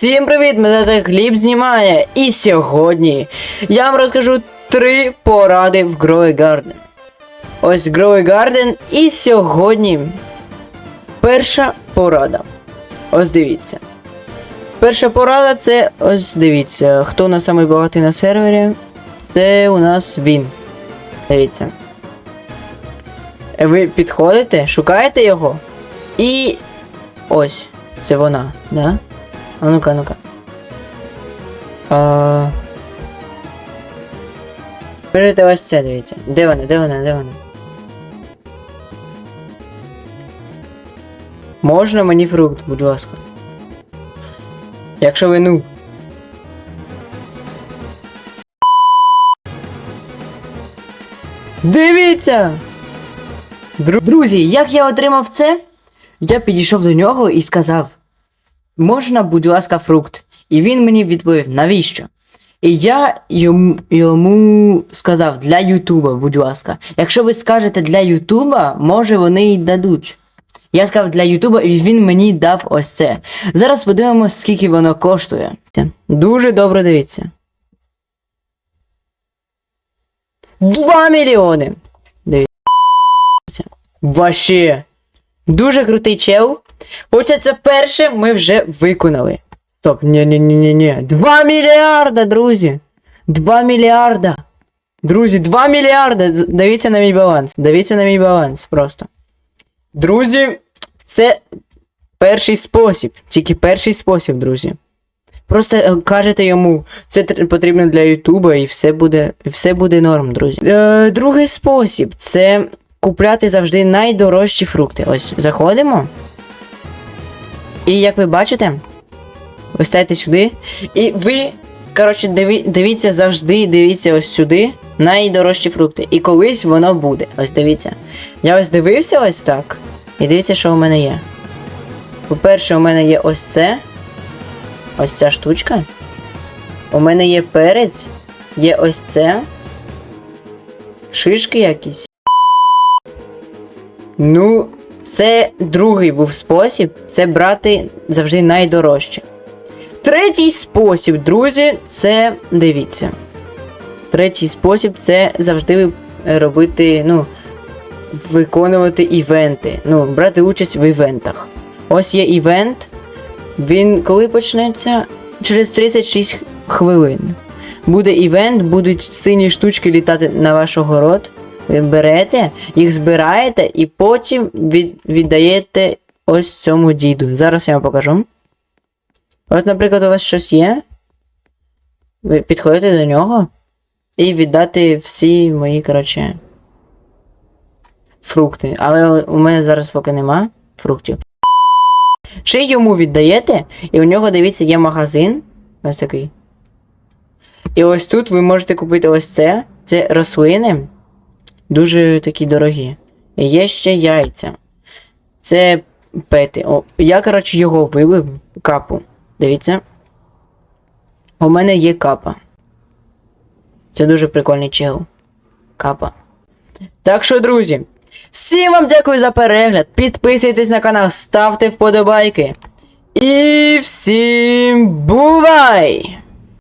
Всім привіт! Мене звати Гліб знімає. І сьогодні я вам розкажу три поради в Grow Garden. Ось Grow Garden і сьогодні перша порада. Ось дивіться. Перша порада це ось дивіться, хто у нас самий багатий на сервері. Це у нас він. Дивіться. Ви підходите, шукаєте його. І ось, це вона, да? А ну-ка, а ну-ка. А... Берете ось це, дивіться. Де вона, де вона, де вона? Можна мені фрукт, будь ласка. Якщо ви ну. Дивіться! Друзі, як я отримав це? Я підійшов до нього і сказав: Можна, будь ласка, фрукт? І він мені відповів, навіщо? І я йому, йому сказав для Ютуба, будь ласка. Якщо ви скажете для Ютуба, може вони й дадуть. Я сказав для Ютуба, і він мені дав ось це. Зараз подивимось, скільки воно коштує. Дуже добре дивіться. 2 мільйони. Дивіться. Ваще. Дуже крутий чел. Получається, перше ми вже виконали. Стоп, ні ні ні ні ні 2 мільярда, друзі. 2 мільярда. Друзі, 2 мільярда. Дивіться на мій баланс. Дивіться на мій баланс просто. Друзі, це перший спосіб. Тільки перший спосіб, друзі. Просто е, кажете йому, це потрібно для Ютуба і все буде, все буде норм, друзі. Е, другий спосіб це купляти завжди найдорожчі фрукти. Ось заходимо. І як ви бачите, ви стаєте сюди. І ви, коротше, диві, дивіться завжди, дивіться ось сюди. Найдорожчі фрукти. І колись воно буде. Ось дивіться. Я ось дивився ось так. І дивіться, що у мене є. По-перше, у мене є ось це. Ось ця штучка. У мене є перець, є ось це. Шишки якісь. Ну, це другий був спосіб. Це брати завжди найдорожче. Третій спосіб, друзі, це дивіться. Третій спосіб це завжди робити, ну, виконувати івенти. Ну, брати участь в івентах. Ось є івент. Він коли почнеться? Через 36 хвилин. Буде івент, будуть сині штучки літати на ваш огород. Ви берете, їх збираєте і потім від, віддаєте ось цьому діду. Зараз я вам покажу. Ось, наприклад, у вас щось є. Ви підходите до нього і віддати всі мої, коротше, фрукти. Але у мене зараз поки нема фруктів. Чи йому віддаєте, і у нього, дивіться, є магазин. Ось такий. І ось тут ви можете купити ось це. Це рослини. Дуже такі дорогі. І є ще яйця. Це пети. О, я, коротше, його вибив капу. Дивіться. У мене є капа. Це дуже прикольний чел. Капа. Так що, друзі, всім вам дякую за перегляд. Підписуйтесь на канал, ставте вподобайки. І всім бувай!